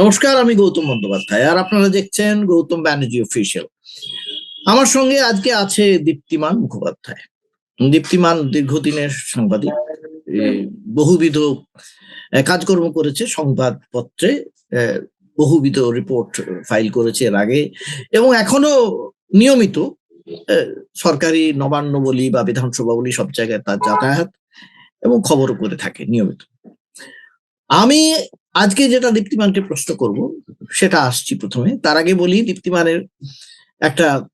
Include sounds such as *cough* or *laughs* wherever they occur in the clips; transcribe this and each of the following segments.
নমস্কার, আমি গৌতম বন্দ্যোপাধ্যায়, আর আপনারা দেখছেন গৌতম ব্যানার্জি অফিসিয়াল আমার সঙ্গে আজকে আছে দীপ্তিমান মুখোপাধ্যায়। দীপ্তিমান দীর্ঘদিনের সাংবাদিক বহুবিধ কাজকর্ম করেছে, সংবাদপত্রে বহুবিধ রিপোর্ট ফাইল করেছে এর আগে, এবং এখনও নিয়মিত সরকারি নবান্ন বলি বা বিধানসভা বলি সব জায়গায় তার যাতায়াত এবং খবরও করে থাকে নিয়মিত। আমি আজকে যেটা দীপ্তিমানকে প্রশ্ন করব, সেটা আসছি প্রথমে। তার আগে বলি, দীপ্তিমানের একটা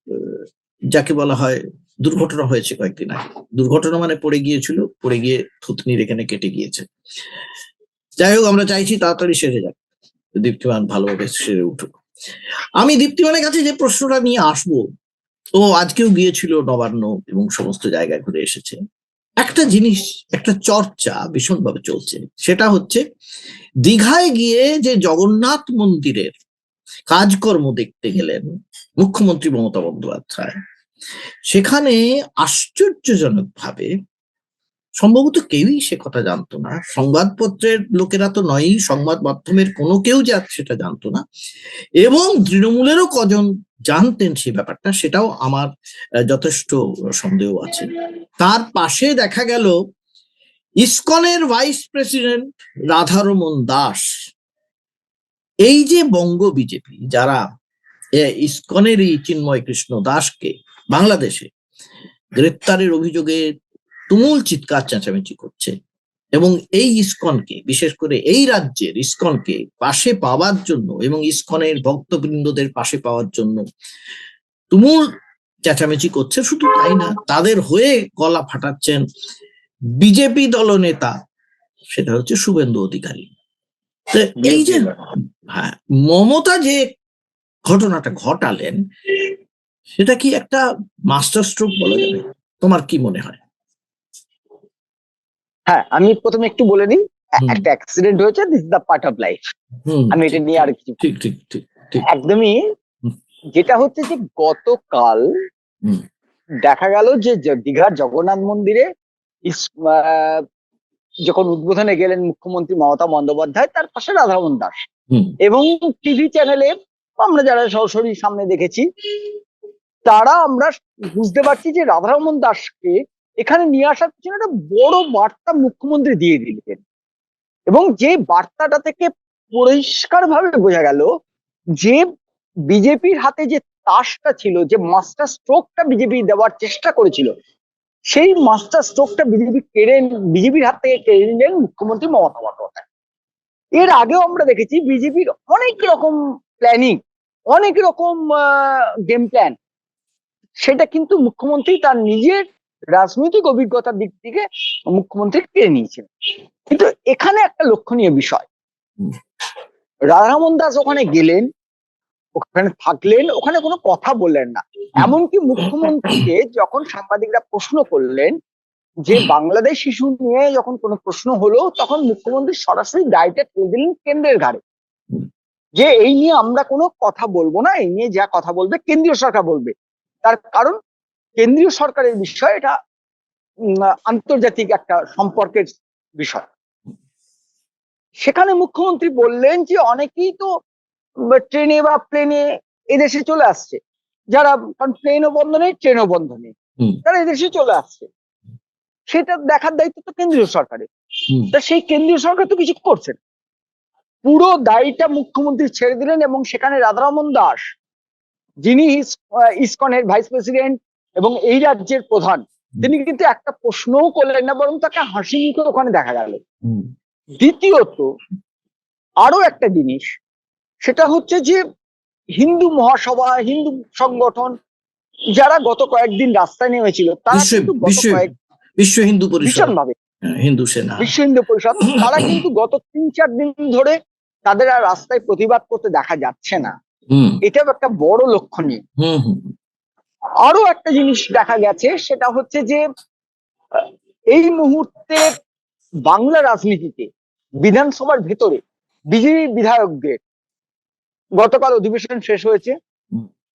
যাকে বলা হয় দুর্ঘটনা হয়েছে কয়েকদিন আগে। দুর্ঘটনা মানে পড়ে গিয়েছিল, পড়ে গিয়ে থুতনির এখানে কেটে গিয়েছে। যাই হোক, আমরা চাইছি তাড়াতাড়ি সেরে যাক। দীপ্তিমান ভালোভাবে সেরে উঠুক। আমি দীপ্তিমানের কাছে যে প্রশ্নটা নিয়ে আসব, ও আজকেও গিয়েছিল নবান্ন এবং সমস্ত জায়গায় ঘুরে এসেছে। একটা জিনিস, একটা চর্চা ভীষণভাবে চলছে। সেটা হচ্ছে দীঘায় গিয়ে যে জগন্নাথ মন্দিরের কাজকর্ম দেখতে গেলেন মুখ্যমন্ত্রী মমতা বন্দ্যোপাধ্যায়, সেখানে আশ্চর্যজনক ভাবে সম্ভবত কেউই সে কথা জানতো না। সংবাদপত্রের লোকেরা তো নয়ই, সংবাদ মাধ্যমের কোনো কেউ যা সেটা জানতো না। এবং তৃণমূলেরও কজন জানতেন সেই ব্যাপারটা, সেটাও আমার যথেষ্ট সন্দেহ আছে। তার পাশে দেখা গেল ইসকনের ভাইস প্রেসিডেন্ট রাধারমন দাস। এই যে বঙ্গ বিজেপি যারা এ, এই চিন্ময় কৃষ্ণ দাসকে বাংলাদেশে গ্রেপ্তারের অভিযোগে তুমুল চিৎকার চেঁচামেচি করছে এবং এই ইসকনকে বিশেষ করে এই রাজ্যের ইসকনকে পাশে পাওয়ার জন্য এবং ইসকনের ভক্তবৃন্দদের পাশে পাওয়ার জন্য তুমুল চেঁচামেচি করছে শুধু তাই না তাদের হয়ে গলা ফাটাচ্ছেন বিজেপি দলনেতা সেটা হচ্ছে শুভেন্দু অধিকারী। এই যে হ্যাঁ মমতা যে ঘটনাটা ঘটালেন সেটা কি একটা মাস্টার স্ট্রোক বলা যাবে? তোমার কি মনে হয়? হ্যাঁ আমি প্রথমে একটু বলে নিই একটা অ্যাক্সিডেন্ট হয়েছে this the part of life আমি এটা নিয়ে আর কিছু ঠিক ঠিক ঠিক ঠিক। একদমই যেটা হচ্ছে যে গতকাল দেখা গেল যে দীঘার জগন্নাথ মন্দিরে যখন উদ্বোধনে গেলেন মুখ্যমন্ত্রী মমতা বন্দ্যোপাধ্যায় তার পাশে রাধামোহন দাস। এবং টিভি চ্যানেলে আমরা যারা সরাসরি সামনে দেখেছি তারা আমরা বুঝতে পারছি যে রাধারমন দাসকে এখানে নিয়ে আসার পিছনে একটা বড় বার্তা মুখ্যমন্ত্রী দিয়ে দিলেন। এবং যে বার্তাটা থেকে পরিষ্কার ভাবে বোঝা গেল যে বিজেপির হাতে যে তাসটা ছিল যে মাস্টার স্ট্রোকটা বিজেপি দেওয়ার চেষ্টা করেছিল সেই মাস্টার স্ট্রোকটা বিজেপি কেড়ে বিজেপির হাত থেকে কেড়ে নিলেন মুখ্যমন্ত্রী মমতা বন্দ্যোপাধ্যায়। এর আগেও আমরা দেখেছি বিজেপির অনেক রকম প্ল্যানিং অনেক রকম গেম প্ল্যান সেটা কিন্তু মুখ্যমন্ত্রী তার নিজের রাজনৈতিক অভিজ্ঞতার দিক থেকে মুখ্যমন্ত্রী কেড়ে নিয়েছেন কিন্তু এখানে একটা লক্ষণীয় বিষয়। রাধারমন দাস ওখানে গেলেন ওখানে থাকলেন ওখানে কোনো কথা বললেন না। এমনকি মুখ্যমন্ত্রীকে যখন সাংবাদিকরা প্রশ্ন করলেন যে বাংলাদেশ শিশু নিয়ে যখন কোনো প্রশ্ন হলো তখন মুখ্যমন্ত্রী সরাসরি দায়টা ঠেলে দিলেন কেন্দ্রের ঘাড়ে। যে এই নিয়ে আমরা কোনো কথা বলব না এই নিয়ে যা কথা বলবে কেন্দ্রীয় সরকার বলবে। তার কারণ কেন্দ্রীয় সরকারের বিষয় এটা উম, আন্তর্জাতিক একটা সম্পর্কের বিষয়। সেখানে মুখ্যমন্ত্রী বললেন যে অনেকেই তো ট্রেনে বা প্লেনে এদেশে চলে আসছে। যারা কারণ প্লেনও বন্ধ নেই ট্রেনও বন্ধ নেই। তারা এদেশে চলে আসছে। সেটা দেখার দায়িত্ব তো কেন্দ্রীয় সরকারের। তা সেই কেন্দ্রীয় সরকার তো কিছু করছে না। পুরো দায়টা মুখ্যমন্ত্রী ছেড়ে দিলেন এবং সেখানে রাধারমন দাস যিনি ইসকনের ভাইস প্রেসিডেন্ট এবং এই রাজ্যের প্রধান তিনি কিন্তু একটা প্রশ্নও করলেন না বরং তাকে হাসি মুখে ওখানে দেখা গেল। দ্বিতীয়ত আরও একটা জিনিস সেটা হচ্ছে যে হিন্দু মহাসভা হিন্দু সংগঠন যারা গত কয়েকদিন রাস্তায় নেমেছিল তারা বিশ্ব- কিন্তু গত কয়েক বিশ্ব হিন্দু পরিষদ। হ্যাঁ, হিন্দু সেনা। বিশ্ব হিন্দু পরিষদ। *coughs* তারা কিন্তু গত তিন চার দিন ধরে তাদের আর রাস্তায় প্রতিবাদ করতে দেখা যাচ্ছে না। এটাও একটা বড় লক্ষণীয়। আরও একটা জিনিস দেখা গেছে সেটা হচ্ছে যে এই মুহূর্তে বাংলা রাজনীতিতে বিধানসভার ভেতরে বিজেপি বিধায়কদের গতকাল অধিবেশন শেষ হয়েছে।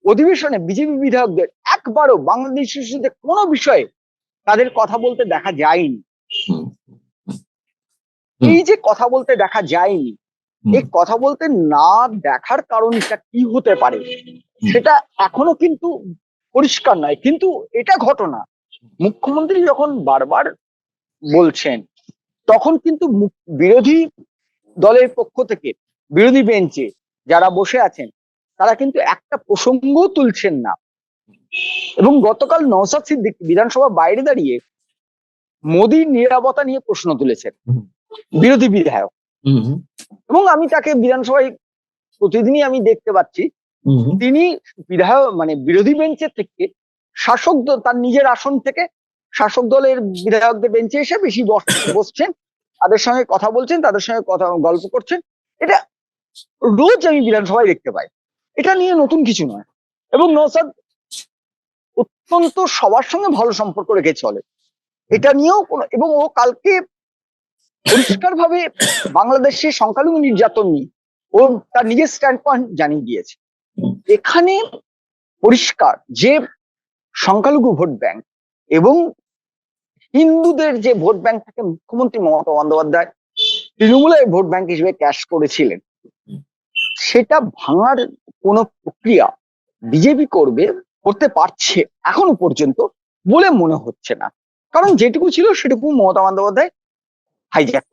অধিবেশনে বিজেপি বিধায়কদের একবারও বাংলাদেশ ইস্যুতে কোনো বিষয়ে তাদের কথা বলতে দেখা যায়নি। এই যে কথা বলতে দেখা যায়নি এই কথা বলতে না দেখার কারণটা কি হতে পারে সেটা এখনও কিন্তু পরিষ্কার নয়। কিন্তু এটা ঘটনা মুখ্যমন্ত্রী যখন বারবার বলছেন তখন কিন্তু বিরোধী দলের পক্ষ থেকে বিরোধী বেঞ্চে যারা বসে আছেন তারা কিন্তু একটা প্রসঙ্গ তুলছেন না। এবং গতকাল নওসাদ সিদ্দিক বিধানসভা বাইরে দাঁড়িয়ে মোদীর নিরাপত্তা নিয়ে প্রশ্ন তুলেছেন। বিরোধী বিধায়ক। এবং আমি তাকে বিধানসভায় প্রতিদিনই আমি দেখতে পাচ্ছি। তিনি বিধায়ক মানে বিরোধী বেঞ্চের থেকে শাসক দল তার নিজের আসন থেকে শাসক দলের বিধায়কদের বেঞ্চে এসে বেশি বস- বসছেন। তাদের সঙ্গে কথা বলছেন তাদের সঙ্গে কথা গল্প করছেন। এটা রোজ আমি বিধানসভায় দেখতে পাই। এটা নিয়ে নতুন কিছু নয়। এবং নৌসাদ অত্যন্ত সবার সঙ্গে ভালো সম্পর্ক রেখে চলে। এটা নিয়েও কোনো এবং ও কালকে পরিষ্কার ভাবে বাংলাদেশে সংখ্যালঘু নির্যাতন নিয়ে ও তার নিজের স্ট্যান্ড পয়েন্ট জানিয়ে দিয়েছে। এখানে পরিষ্কার যে সংখ্যালঘু ভোট ব্যাংক এবং হিন্দুদের যে ভোট ব্যাংক থেকে মুখ্যমন্ত্রী মমতা বন্দ্যোপাধ্যায় তৃণমূলের ভোট ব্যাংক হিসেবে ক্যাশ করেছিলেন সেটা ভাঙার কোন প্রক্রিয়া বিজেপি করবে, করতে পারছে এখনও পর্যন্ত বলে মনে হচ্ছে না। কারণ যেটুকু ছিল সেটুকু মমতা বন্দ্যোপাধ্যায় হাইজ্যাক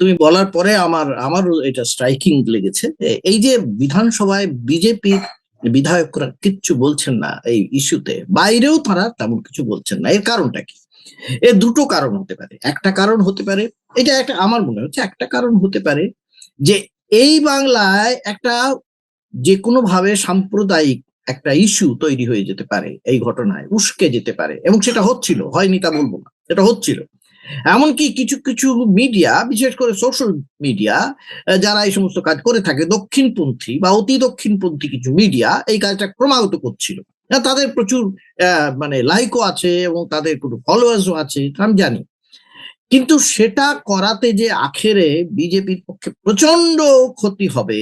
তুমি বলার পরে আমার, আমারও এটা স্ট্রাইকিং লেগেছে। এই যে বিধানসভায় বিজেপির বিধায়করা কিচ্ছু বলছেন না এই ইস্যুতে বাইরেও তারা তেমন কিছু বলছেন না। এর কারণটা কি? এর দুটো কারণ হতে পারে। একটা কারণ হতে পারে, এটা একটা, আমার মনে হচ্ছে একটা কারণ হতে পারে যে এই বাংলায় একটা যে কোনো ভাবে সাম্প্রদায়িক একটা ইস্যু তৈরি হয়ে যেতে পারে এই ঘটনায়, উস্কে যেতে পারে এবং সেটা হচ্ছিল, হয়নি তা বলব না এটা হচ্ছিল। এমনকি কিছু কিছু মিডিয়া বিশেষ করে সোশ্যাল মিডিয়া যারা এই সমস্ত কাজ করে থাকে, দক্ষিণপন্থী বা অতি দক্ষিণপন্থী কিছু মিডিয়া এই কাজটা ক্রমাগত করছিল। তাদের প্রচুর মানে লাইকও আছে এবং তাদের কোনো ফলোয়ার্সও আছে আমি জানি। কিন্তু সেটা করাতে যে আখেরে বিজেপির পক্ষে প্রচণ্ড ক্ষতি হবে,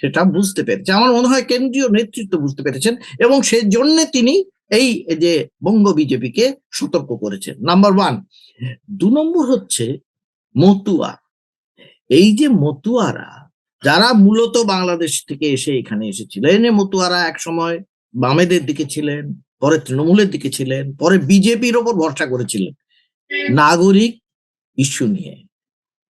সেটা বুঝতে পেরেছে আমার মনে হয় কেন্দ্রীয় নেতৃত্ব বুঝতে পেরেছেন এবং সেজন্য তিনি এই যে বঙ্গ বিজেপিকে সতর্ক করেছেন। নাম্বার ওয়ান, দু নম্বর হচ্ছে মতুয়া। এই যে মতুয়ারা, যারা মূলত বাংলাদেশ থেকে এসে এখানে এসেছিলেন মতুয়ারা এক সময় বামেদের দিকে ছিলেন, পরে তৃণমূলের দিকে ছিলেন, পরে বিজেপির ওপর ভরসা করেছিলেন। নাগরিক ইস্যু নিয়ে।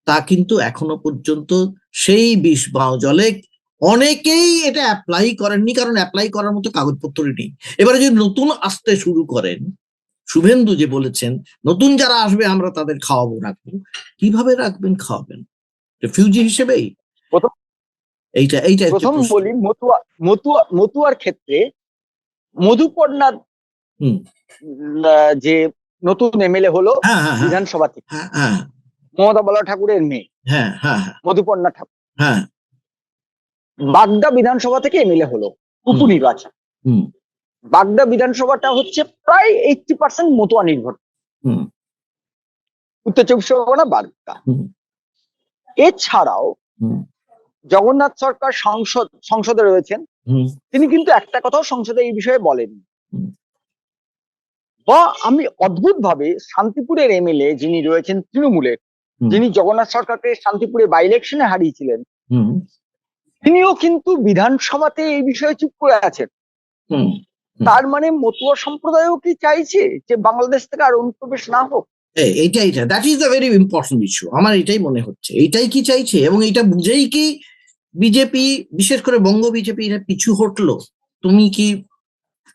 তা কিন্তু এখনও পর্যন্ত সেই বিষ বাও জলে অনেকেই এটা অ্যাপ্লাই করেননি কারণ অ্যাপ্লাই করার মতো কাগজপত্র নেই। এবারে যদি নতুন আসতে শুরু করেন শুভেন্দু যে বলেছেন নতুন যারা আসবে আমরা তাদের খাওয়াবো রাখব। কীভাবে রাখবেন খাওয়াবেন? রেফিউজি হিসেবেই? প্রথম- এইটা এইটা প্রথম বলি মতুয়া মতুয়া মতুয়ার ক্ষেত্রে মধুপর্ণার হুম। যে নতুন এমএলএ হলো হ্যাঁ হ্যাঁ হ্যাঁ। বিধানসভা থেকে। মমতা বলা ঠাকুরের মেয়ে। মধুপর্ণা ঠাকুর। বাগদা বিধানসভা থেকে এমএলএ হলো উপনির্বাচন। বাগদা বিধানসভাটা হচ্ছে প্রায় এইটটি পার্সেন্ট মতুয়া নির্ভর। হুম। উত্তর চব্বিশ পরগনা বাগদা। এছাড়াও জগন্নাথ সরকার সংসদ সংসদে রয়েছেন। তিনি কিন্তু একটা কথাও সংসদে এই বিষয়ে বলেন। বা আমি অদ্ভুত ভাবে শান্তিপুরের এমএলএ যিনি রয়েছেন তৃণমূলের যিনি জগন্নাথ সরকারকে শান্তিপুরে বাই ইলেকশনে হারিয়েছিলেন তিনিও কিন্তু বিধানসভাতে এই বিষয়ে চুপ করে আছেন। তার মানে মতুয়া সম্প্রদায়ও কি চাইছে যে বাংলাদেশ থেকে আর অনুপ্রবেশ না হোক? এই- এইটা এইটা that is the very important issue আমার এটাই মনে হচ্ছে। এইটাই কি চাইছে? এবং এটা বুঝেই কি বিজেপি বিশেষ করে বঙ্গ বিজেপি এটা পিছু হটলো? তুমি কি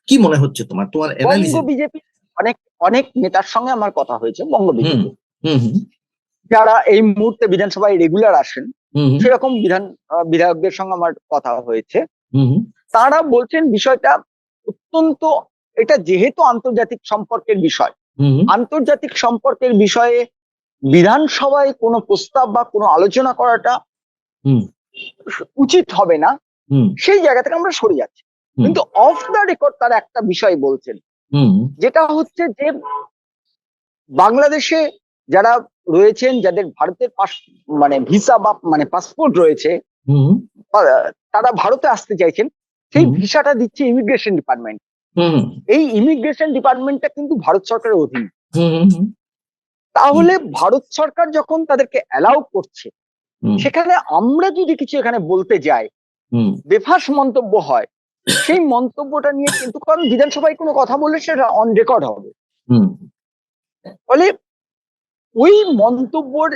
কি মনে হচ্ছে তোমার? তোমার বিজেপি অনেক অনেক নেতার সঙ্গে আমার কথা হয়েছে বঙ্গ বিজেপি যারা এই মুহূর্তে বিধানসভায় রেগুলার আসেন সেরকম বিধান বিধায়কদের সঙ্গে আমার কথা হয়েছে। তারা বলছেন বিষয়টা অত্যন্ত এটা যেহেতু আন্তর্জাতিক সম্পর্কের বিষয় আন্তর্জাতিক সম্পর্কের বিষয়ে বিধানসভায় কোনো প্রস্তাব বা কোনো আলোচনা করাটা। উচিত হবে না সেই জায়গা থেকে আমরা সরে যাচ্ছি। কিন্তু অফ দ্য রেকর্ড তারা একটা বিষয় বলছেন যেটা হচ্ছে যে বাংলাদেশে যারা রয়েছেন যাদের ভারতের পাস মানে ভিসা বা মানে পাসপোর্ট রয়েছে তারা ভারতে আসতে চাইছেন সেই ভিসাটা দিচ্ছে ইমিগ্রেশন ডিপার্টমেন্ট। হুম। এই ইমিগ্রেশন ডিপার্টমেন্টটা কিন্তু ভারত সরকারের অধীন। তাহলে ভারত সরকার যখন তাদেরকে অ্যালাউ করছে সেখানে আমরা যদি কিছু এখানে বলতে যাই বেফাস মন্তব্য হয় সেই মন্তব্যটা নিয়ে কিন্তু কারণ বিধানসভায় কোনো কথা বললে সেটা অন রেকর্ড হবে। ফলে ওই মন্তব্যর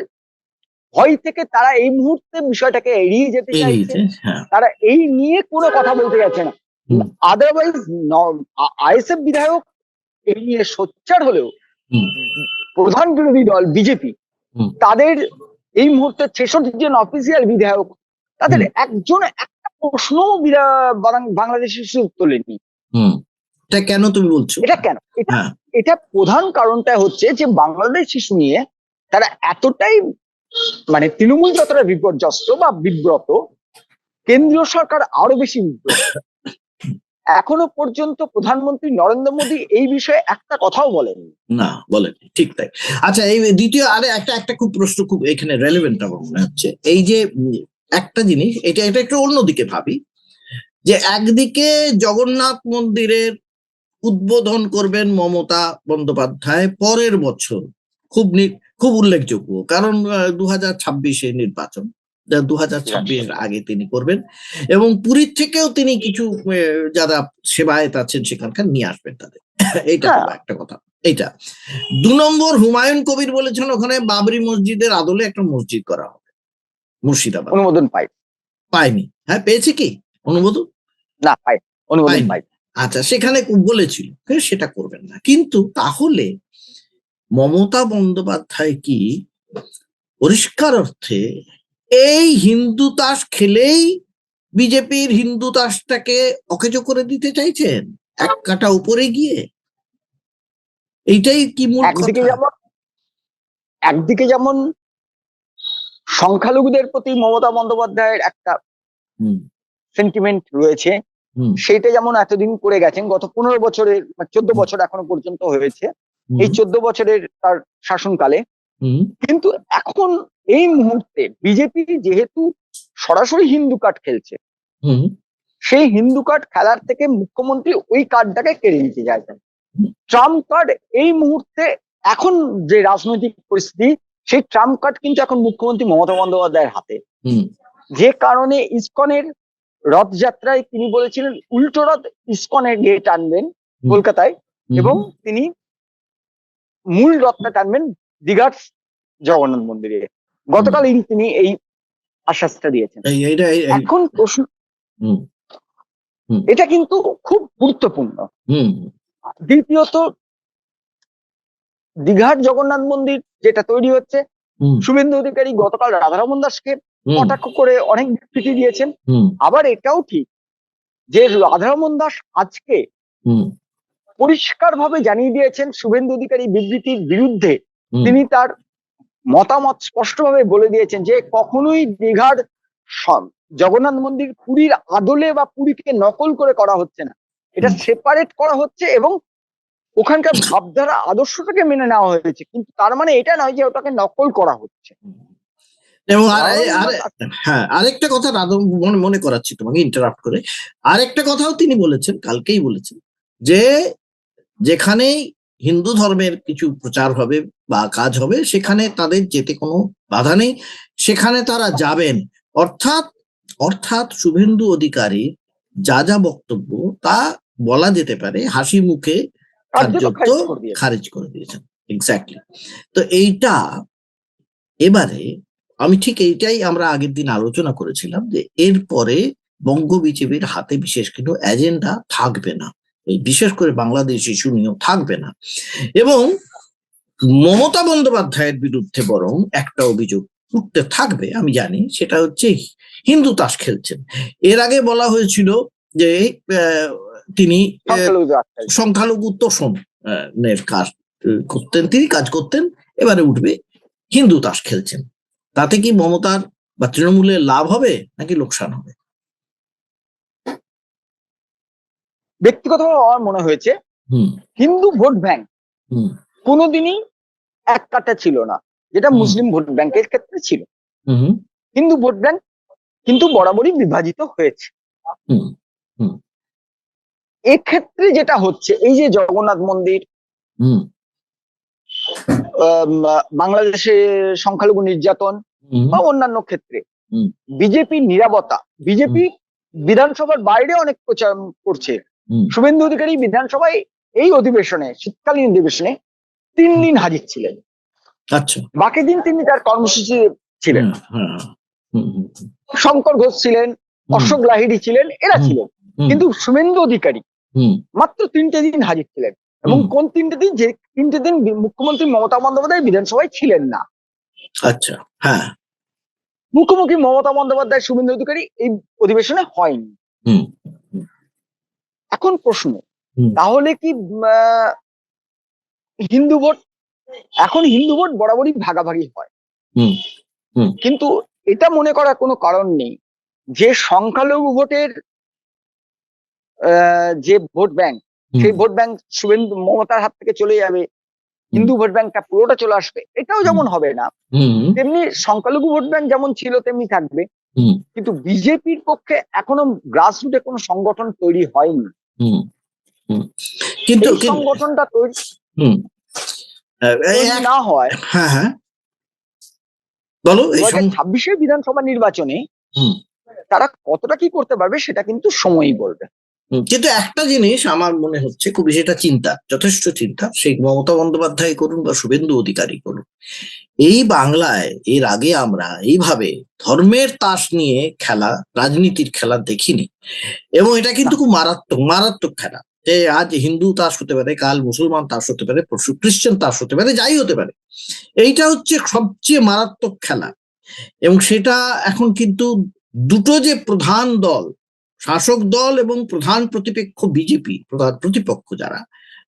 ভয় থেকে তারা এই মুহূর্তে বিষয়টাকে এড়িয়ে যেতে চাইছে। হ্যাঁ। তারা এই নিয়ে কোনো কথা বলতে যাচ্ছে না। আদারওয়াইজ আইএসএফ বিধায়ক এই নিয়ে সোচ্চার হলেও প্রধান বিরোধী দল বিজেপি তাদের এই মুহূর্তে ছেষট্টি জন অফিসিয়াল বিধায়ক তাদের। একজন প্রশ্ন বাংলাদেশের সুযোগ তোলেনি এটা কেন তুমি বলছো? এটা কেন? এটা হ্যাঁ। এটা প্রধান কারণটা হচ্ছে যে বাংলাদেশ শিশু নিয়ে তারা এতটাই মানে তৃণমূল যতটা বিপর্যস্ত বা বিব্রত কেন্দ্রীয় সরকার আরও বেশি বিব্রত। এখনও পর্যন্ত প্রধানমন্ত্রী নরেন্দ্র মোদী এই বিষয়ে একটা কথাও বলেননি। না বলেনি ঠিক তাই। আচ্ছা এই দ্বিতীয় আরে একটা একটা খুব প্রশ্ন খুব এখানে রেলেভেন্ট আমার মনে হচ্ছে। এই যে একটা জিনিস এটা এটা একটু অন্যদিকে ভাবি যে একদিকে জগন্নাথ মন্দিরের উদ্বোধন করবেন মমতা বন্দ্যোপাধ্যায় পরের বছর খুব খুব উল্লেখযোগ্য কারণ দু হাজার ছাব্বিশে নির্বাচন দু হাজার ছাব্বিশের আগে তিনি করবেন এবং পুরীর থেকেও তিনি কিছু যারা সেবায়ত আছেন সেখানকার নিয়ে আসবেন তাদের। *coughs* এইটা হলো একটা কথা। এইটা। দু নম্বর হুমায়ুন কবির বলেছেন ওখানে বাবরি মসজিদের আদলে একটা মসজিদ করা হবে। মুর্শিদাবাদ। অনুমোদন পাই। পায়নি হ্যাঁ পেয়েছে কি? অনুমোদন? না পাই অনুমোদন পাই। আচ্ছা সেখানে বলেছিল সেটা করবেন না। কিন্তু তাহলে মমতা বন্দ্যোপাধ্যায় কি পরিষ্কার অর্থে এই হিন্দু তাস খেলেই বিজেপির হিন্দু তাসটাকে অকেজ করে দিতে চাইছেন? এক কাটা উপরে গিয়ে? এইটাই কি মূল একদিকে যেমন একদিকে যেমন সংখ্যালঘুদের প্রতি মমতা বন্দ্যোপাধ্যায়ের একটা সেন্টিমেন্ট রয়েছে। সেইটা যেমন এতদিন করে গেছেন গত পনেরো বছরের চোদ্দ বছর এখনও পর্যন্ত হয়েছে। এই চোদ্দ বছরের তার শাসনকালে কিন্তু এখন এই মুহূর্তে বিজেপি যেহেতু সরাসরি হিন্দু কার্ড খেলছে হুম, সেই হিন্দু কার্ড খেলার থেকে মুখ্যমন্ত্রী ওই কার্ডটাকে কেড়ে নিতে চাইছেন। ট্রাম্প কার্ড এই মুহূর্তে এখন যে রাজনৈতিক পরিস্থিতি সেই ট্রাম্প কার্ড কিন্তু এখন মুখ্যমন্ত্রী মমতা বন্দ্যোপাধ্যায়ের হাতে। হুম, যে কারণে ইসকনের রথযাত্রায় তিনি বলেছিলেন উল্টো রথ ইসকনের গিয়ে টানবেন কলকাতায় এবং তিনি মূল রথটা টানবেন দীঘার জগন্নাথ মন্দিরে। গতকাল তিনি এই আশ্বাসটা দিয়েছেন। এখন প্রশ্ন হুম, এটা কিন্তু খুব গুরুত্বপূর্ণ। হুম, দ্বিতীয়ত দীঘার জগন্নাথ মন্দির যেটা তৈরি হচ্ছে শুভেন্দু অধিকারী গতকাল রাধারমন দাসকে কটাক্ষ করে অনেক বিবৃতি দিয়েছেন। আবার এটাও ঠিক যে রাধারমন দাস আজকে হুম, পরিষ্কার ভাবে জানিয়ে দিয়েছেন শুভেন্দু অধিকারী বিবৃতির বিরুদ্ধে। তিনি তার মতামত স্পষ্টভাবে বলে দিয়েছেন যে কখনোই দীঘার জগন্নাথ মন্দির পুরীর আদলে বা পুরীকে নকল করে করা হচ্ছে না। এটা সেপারেট করা হচ্ছে এবং ওখানকার ভাবধারা আদর্শটাকে মেনে নেওয়া হয়েছে কিন্তু তার মানে এটা নয় যে ওটাকে নকল করা হচ্ছে। এবং হ্যাঁ আরেকটা কথা রাধব মনে মনে করাচ্ছি তোমাকে ইন্টারাপ্ট করে। আরেকটা কথাও তিনি বলেছেন কালকেই বলেছেন যে যেখানেই হিন্দু ধর্মের কিছু প্রচার হবে বা কাজ হবে সেখানে তাদের যেতে কোনো বাধা নেই। সেখানে তারা যাবেন। অর্থাৎ অর্থাৎ শুভেন্দু অধিকারী যা যা বক্তব্য তা বলা যেতে পারে হাসি মুখে কার্যত খারিজ করে দিয়েছেন এক্স্যাক্টলি তো এইটা এবারে আমি ঠিক এইটাই আমরা আগের দিন আলোচনা করেছিলাম যে এরপরে বঙ্গ বিজেপির হাতে বিশেষ কিন্তু এজেন্ডা থাকবে না। এই বিশেষ করে বাংলাদেশ ইস্যু নিয়েও থাকবে না। এবং মমতা বন্দ্যোপাধ্যায়ের বিরুদ্ধে বরং একটা অভিযোগ উঠতে থাকবে আমি জানি সেটা হচ্ছে হিন্দু তাস খেলছেন। এর আগে বলা হয়েছিল যে আহ, তিনি সংখ্যালঘু আখ্যায়িত। সংখ্যালঘু তোষণ আহ, এর কাজ করতেন তিনি কাজ করতেন এবারে উঠবে হিন্দু তাস খেলছেন। তাতে কি মমতার বা তৃণমূলের লাভ হবে নাকি লোকসান হবে? ব্যক্তিগতভাবে আমার মনে হয়েছে হুম। Hindu vote bank hmm. কোনোদিনই এক কাটা ছিল না যেটা মুসলিম ভোট ব্যাংকের ক্ষেত্রে ছিল। হুম হিন্দু ভোট ব্যাংক কিন্তু বরাবরই বিভাজিত হয়েছে। হুম। এক্ষেত্রে যেটা হচ্ছে এই যে জগন্নাথ মন্দির বাংলাদেশে সংখ্যালঘু নির্যাতন বা অন্যান্য ক্ষেত্রে হুম। বিজেপির নিরাপত্তা বিজেপি বিধানসভার বাইরে অনেক প্রচার করছে। শুভেন্দু অধিকারী বিধানসভায় এই অধিবেশনে শীতকালীন অধিবেশনে তিন দিন হাজির ছিলেন। আচ্ছা। বাকি দিন তিনি তার কর্মসূচি ছিলেন। হ্যাঁ, হ্যাঁ, শঙ্কর ঘোষ ছিলেন অশোক লাহিড়ী ছিলেন এরা। ছিলেন। কিন্তু শুভেন্দু অধিকারী মাত্র তিনটে দিন হাজির ছিলেন। এবং কোন তিনটে দিন? যে তিনটে দিন মুখ্যমন্ত্রী মমতা বন্দ্যোপাধ্যায় বিধানসভায় ছিলেন না। আচ্ছা হ্যাঁ। মুখ্যমন্ত্রী মমতা বন্দ্যোপাধ্যায় শুভেন্দু অধিকারী এই অধিবেশনে হয়নি। এখন প্রশ্ন তাহলে কি হিন্দু ভোট এখন হিন্দু ভোট বরাবরই ভাগাভাগি হয়। কিন্তু এটা মনে করার কোনো কারণ নেই যে সংখ্যালঘু ভোটের যে ভোট ব্যাংক সেই ভোট ব্যাংক শুভেন্দু মমতার হাত থেকে চলে যাবে। হিন্দু ভোট ব্যাংকটা পুরোটা চলে আসবে। এটাও যেমন হবে না তেমনি সংখ্যালঘু ভোট ব্যাংক যেমন ছিল তেমনি থাকবে। কিন্তু বিজেপির পক্ষে এখনও গ্রাসরুটে কোনো সংগঠন তৈরি হয়নি। কিন্তু সংগঠনটা তৈরি না হয়। হ্যাঁ হ্যাঁ। বলো ছাব্বিশের বিধানসভা নির্বাচনে তারা কতটা কি করতে পারবে সেটা কিন্তু সময়ই বলবে। কিন্তু একটা জিনিস আমার মনে হচ্ছে খুবই সেটা চিন্তা যথেষ্ট চিন্তা সেই মমতা বন্দ্যোপাধ্যায় করুন বা শুভেন্দু অধিকারী করুন। এই বাংলায় এর আগে আমরা এইভাবে ধর্মের তাস নিয়ে খেলা রাজনীতির খেলা দেখিনি। এবং এটা কিন্তু খুব মারাত্মক মারাত্মক খেলা। যে আজ হিন্দু তাস হতে পারে কাল মুসলমান তাস হতে পারে পরশু খ্রিস্টান তাস হতে পারে যাই হতে পারে। এইটা হচ্ছে সবচেয়ে মারাত্মক খেলা। এবং সেটা এখন কিন্তু দুটো যে প্রধান দল শাসক দল এবং প্রধান প্রতিপক্ষ বিজেপি প্রধান প্রতিপক্ষ যারা,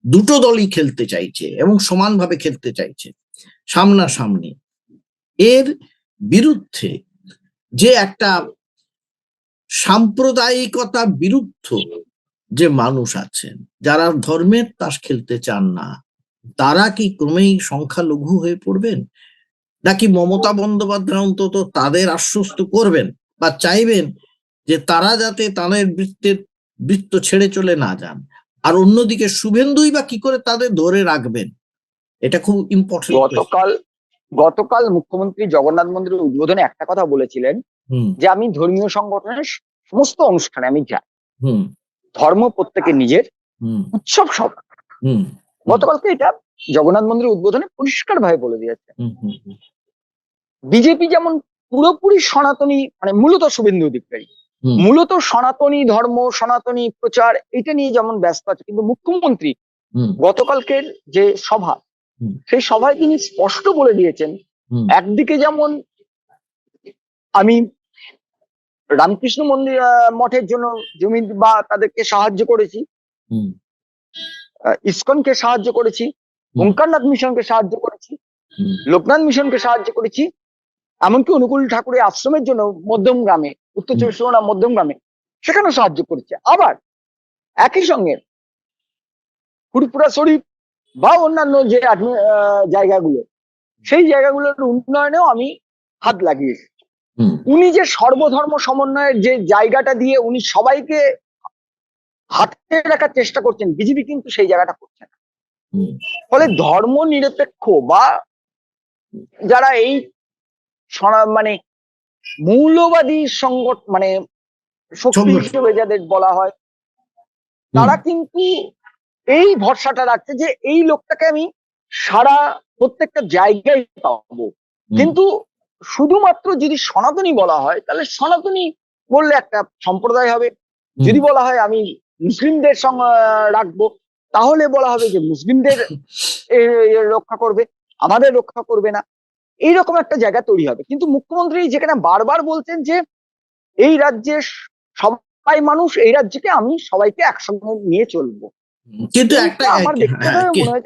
দুটো দলই খেলতে চাইছে এবং সমানভাবে খেলতে চাইছে, সামনাসামনি। এর বিরুদ্ধে যে একটা সাম্প্রদায়িকতা বিরুদ্ধ যে মানুষ আছেন, যারা ধর্মের তাস খেলতে চান না, তারা কি ক্রমেই সংখ্যালঘু হয়ে পড়বেন? নাকি মমতা বন্দ্যোপাধ্যায় অন্তত তাদের আশ্বস্ত করবেন বা চাইবেন যে তারা যাতে তাদের বৃত্তের বৃত্ত ছেড়ে চলে না যান। আর অন্যদিকে শুভেন্দুই বা কি করে তাদের ধরে রাখবেন? এটা খুব ইম্পর্টেন্ট গতকাল গতকাল মুখ্যমন্ত্রী জগন্নাথ মন্দিরের উদ্বোধনে একটা কথা বলেছিলেন যে আমি ধর্মীয় সংগঠনের সমস্ত অনুষ্ঠানে আমি যাই। হুম। ধর্ম প্রত্যেকের নিজের উৎসব সব। গতকালকে এটা জগন্নাথ মন্দিরের উদ্বোধনে পরিষ্কার ভাবে বলে দিয়েছে। বিজেপি যেমন পুরোপুরি সনাতনী মানে মূলত শুভেন্দু অধিকারী। মূলত সনাতনী ধর্ম সনাতনী প্রচার এটা নিয়ে যেমন ব্যস্ত আছে কিন্তু মুখ্যমন্ত্রী গতকালকের যে সভা সেই সভায় তিনি স্পষ্ট বলে দিয়েছেন একদিকে যেমন আমি রামকৃষ্ণ মন্দির মঠের জন্য জমি বা তাদেরকে সাহায্য করেছি ইসকনকে সাহায্য করেছি। ওঙ্কারনাথ মিশনকে সাহায্য করেছি লোকনাথ মিশনকে সাহায্য করেছি এমনকি অনুকূল ঠাকুরের আশ্রমের জন্য মধ্যম গ্রামে। উত্তর চব্বিশ পরগনা মধ্যম গ্রামে সেখানেও সাহায্য করেছে। আবার একই সঙ্গে ফুরপুরা শরীফ বা অন্যান্য যে জায়গাগুলো সেই জায়গাগুলোর উন্নয়নেও আমি হাত লাগিয়েছি উনি যে সর্বধর্ম সমন্বয়ের যে জায়গাটা দিয়ে উনি সবাইকে হাতে রাখার চেষ্টা করছেন বিজেপি কিন্তু সেই জায়গাটা করছে না। ফলে ধর্ম নিরপেক্ষ বা যারা এই মানে মৌলবাদী সংগঠন মানে শক্তি হিসেবে যাদের বলা হয় তারা কিন্তু এই ভরসাটা রাখছে যে এই লোকটাকে আমি সারা প্রত্যেকটা জায়গায় পাবো। কিন্তু শুধুমাত্র যদি সনাতনী বলা হয় তাহলে সনাতনী বললে একটা সম্প্রদায় হবে। যদি বলা হয় আমি মুসলিমদের সঙ্গে রাখব তাহলে বলা হবে যে মুসলিমদের *laughs* রক্ষা করবে আমাদের রক্ষা করবে না। এইরকম একটা জায়গা তৈরি হবে। কিন্তু মুখ্যমন্ত্রী যেখানে বারবার বলছেন যে এই রাজ্যে সবাই মানুষ এই রাজ্যকে আমি সবাইকে একসঙ্গে নিয়ে চলবো। কিন্তু একটা আমার হ্যাঁ, মনে হয়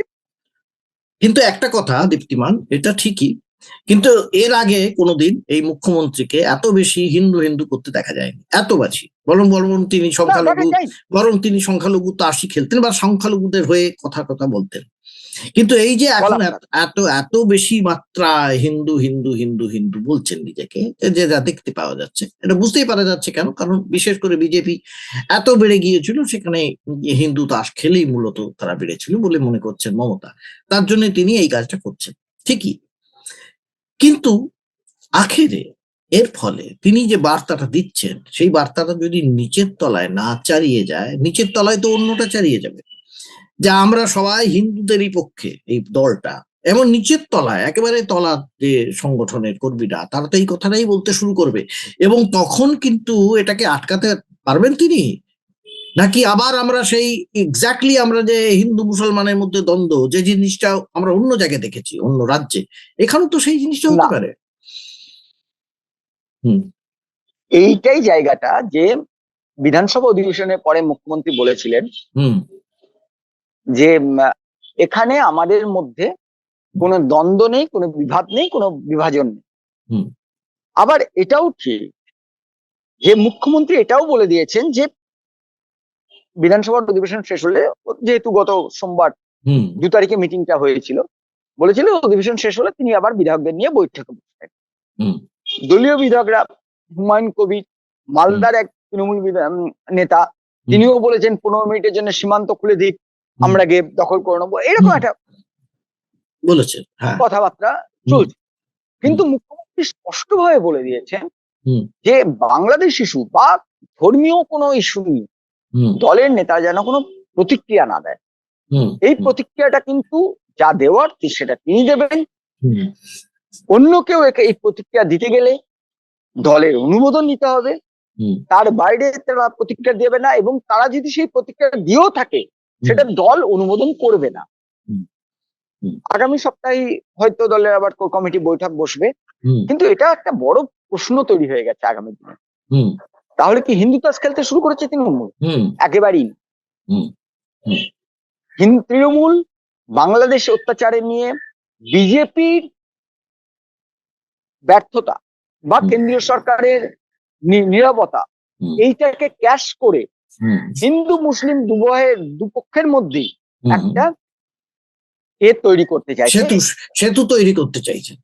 কিন্তু একটা কথা দীপ্তিমান এটা ঠিকই। কিন্তু এর আগে কোনোদিন এই মুখ্যমন্ত্রীকে এত বেশি হিন্দু হিন্দু করতে দেখা যায়নি। এত বেশি। বরং বরং তিনি সংখ্যালঘু বরং তিনি সংখ্যালঘু তাসই খেলতেন বা সংখ্যালঘুদের হয়ে কথা কথা বলতেন। কিন্তু এই যে এখন এত- এত বেশি মাত্রা হিন্দু হিন্দু হিন্দু হিন্দু বলছেন নিজেকে যে যা দেখতে পাওয়া যাচ্ছে এটা বুঝতেই পারা যাচ্ছে কেন? কারণ বিশেষ করে বিজেপি এত বেড়ে গিয়েছিল সেখানে হিন্দু তাস খেলেই মূলত তারা বেড়েছিল বলে মনে করছেন মমতা। তার জন্য তিনি এই কাজটা করছেন ঠিকই। কিন্তু আখেরে এর ফলে তিনি যে বার্তাটা দিচ্ছেন সেই বার্তাটা যদি নিচের তলায় না চারিয়ে যায় নিচের তলায় তো অন্যটা চারিয়ে যাবে। যে আমরা সবাই হিন্দুদেরই পক্ষে এই দলটা। এমন নিচের তলায় একেবারে তলার যে সংগঠনের কর্মীরা তারা তো এই কথাটাই বলতে শুরু করবে। এবং তখন কিন্তু এটাকে আটকাতে পারবেন তিনি? নাকি আবার আমরা সেই এক্স্যাক্টলি আমরা যে হিন্দু মুসলমানের মধ্যে দ্বন্দ্ব যে জিনিসটা আমরা অন্য জায়গায় দেখেছি অন্য রাজ্যে এখানেও তো সেই জিনিসটা হতে পারে। হুম। এইটাই জায়গাটা যে বিধানসভা অধিবেশনের পরে মুখ্যমন্ত্রী বলেছিলেন হুম। যে এখানে আমাদের মধ্যে কোনো দ্বন্দ্ব নেই কোনো বিভাদ নেই কোনো বিভাজন নেই। আবার এটাও ঠিক যে মুখ্যমন্ত্রী এটাও বলে দিয়েছেন যে বিধানসভার অধিবেশন শেষ হলে যেহেতু গত সোমবার দু তারিখে মিটিংটা হয়েছিল বলেছিল অধিবেশন শেষ হলে তিনি আবার বিধায়কদের নিয়ে বৈঠকে বসবেন। দলীয় বিধায়করা হুমায়ুন কবির মালদার এক তৃণমূল নেতা তিনিও বলেছেন পনেরো মিনিটের জন্য সীমান্ত খুলে দিক আমরা গিয়ে দখল করে নেব। এরকম একটা বলেছেন হ্যাঁ। কথাবার্তা চলছে। কিন্তু মুখ্যমন্ত্রী স্পষ্টভাবে বলে দিয়েছেন যে বাংলাদেশ ইস্যু বা ধর্মীয় কোনো ইস্যু নিয়ে দলের নেতা যেন কোনো প্রতিক্রিয়া না দেয়। এই প্রতিক্রিয়াটা কিন্তু যা দেওয়ার সেটা তিনি দেবেন। অন্য কেউ একে এই প্রতিক্রিয়া দিতে গেলে দলের অনুমোদন নিতে হবে। তার বাইরে তারা প্রতিক্রিয়া দেবে না এবং তারা যদি সেই প্রতিক্রিয়া দিয়েও থাকে সেটা দল অনুমোদন করবে না। আগামী সপ্তাহে হয়তো দলের আবার কমিটি বৈঠক বসবে। কিন্তু এটা একটা বড় প্রশ্ন তৈরি হয়ে গেছে আগামী দিনে। তাহলে কি হিন্দু তাস খেলতে শুরু করেছে তৃণমূল? একেবারেই। তৃণমূল বাংলাদেশ অত্যাচারে নিয়ে বিজেপির ব্যর্থতা বা কেন্দ্রীয় সরকারের নীরবতা এইটাকে ক্যাশ করে হিন্দু মুসলিম দুবহের দুপক্ষের মধ্যেই একটা এ তৈরি করতে চাইছে। সেতু সেতু তৈরি করতে চাইছেন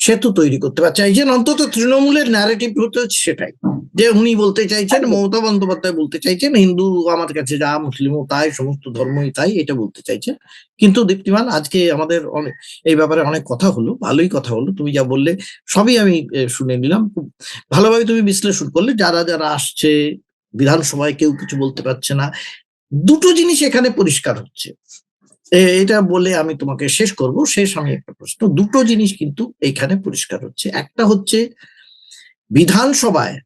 সেতু তৈরি করতে চাইছেন অন্তত তৃণমূলের ন্যারেটিভ হতে হচ্ছে সেটাই। যে উনি বলতে চাইছেন। মমতা বন্দ্যোপাধ্যায় বলতে চাইছেন হিন্দু আমার কাছে যা মুসলিমও তাই সমস্ত ধর্মই তাই এটা বলতে চাইছেন। কিন্তু দীপ্তিমান আজকে আমাদের অনেক এই ব্যাপারে অনেক কথা হলো ভালোই কথা হলো তুমি যা বললে সবই আমি শুনে নিলাম। খুব ভালোভাবে তুমি বিশ্লেষণ করলে যারা যারা আসছে বিধানসভায় কেউ কিছু বলতে পারছে না। দুটো জিনিস এখানে পরিষ্কার হচ্ছে। এটা বলে আমি তোমাকে শেষ করব। শেষ আমি একটা প্রশ্ন। দুটো জিনিস কিন্তু এখানে পরিষ্কার হচ্ছে। একটা হচ্ছে, বিধানসভায়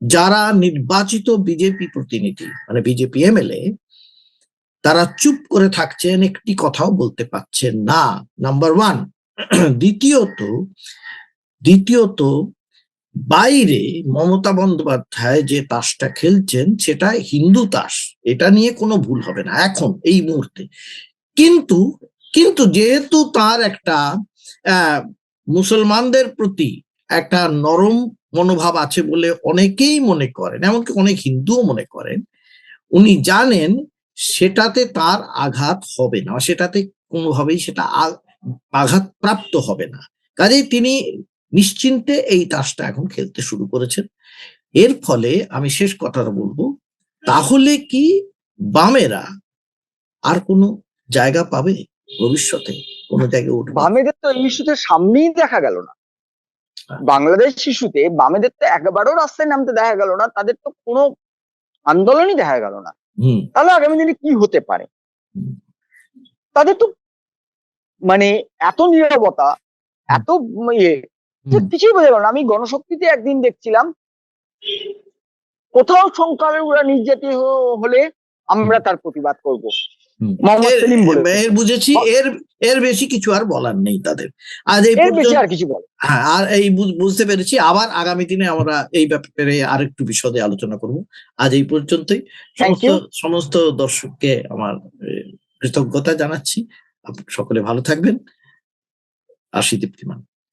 যারা নির্বাচিত বিজেপি প্রতিনিধি মানে বিজেপি এমএলএ, তারা চুপ করে থাকছেন, একটি কথাও বলতে পারছেন না। Number one. দ্বিতীয়ত দ্বিতীয়ত বাইরে মমতা বন্দ্যোপাধ্যায় যে তাসটা খেলছেন, সেটা হিন্দু তাস। এটা নিয়ে কোনো ভুল হবে না, এখন, এই মুহূর্তে। কিন্তু কিন্তু যেহেতু তার একটা মুসলমানদের প্রতি একটা নরম মনোভাব আছে বলে অনেকেই মনে করেন, এমনকি অনেক হিন্দুও মনে করেন, উনি জানেন সেটাতে তার আঘাত হবে না সেটাতে কোনোভাবেই সেটা আঘাত প্রাপ্ত হবে না। কাজেই তিনি নিশ্চিন্তে এই তাসটা এখন খেলতে শুরু করেছেন। এর ফলে আমি শেষ কথাটা বলব তাহলে কি বামেরা আর কোনো জায়গা পাবে ভবিষ্যতে? কোনো জায়গায় উঠবে? বামেদের তো এই ইস্যুতে সামনেই দেখা গেল না। হ্যাঁ। বাংলাদেশ শিশুতে বামেদের তো একবারও রাস্তায় নামতে দেখা গেল না তাদের তো কোনো আন্দোলনই দেখা গেল না। তাহলে আগামী দিনে কি হতে পারে? তাদের তো মানে এত নিরবতা এত ইয়ে যে কিছুই বোঝা গেল না। আমি গণশক্তিতে একদিন দেখছিলাম কোথাও সংখ্যালঘুরা নির্যাতিত হলে আমরা তার প্রতিবাদ করব। এর- বুঝেছি এর এর বেশি কিছু আর বলার নেই তাদের। আজ এই আর কিছু হ্যাঁ আর এই বুঝতে পেরেছি। আবার আগামী দিনে আমরা এই ব্যাপারে আরেকটু বিশদে আলোচনা করব। আজ এই পর্যন্তই। সমস্ত সমস্ত দর্শককে আমার কৃতজ্ঞতা জানাচ্ছি। সকলে ভালো থাকবেন। আশি দীপ্তিমান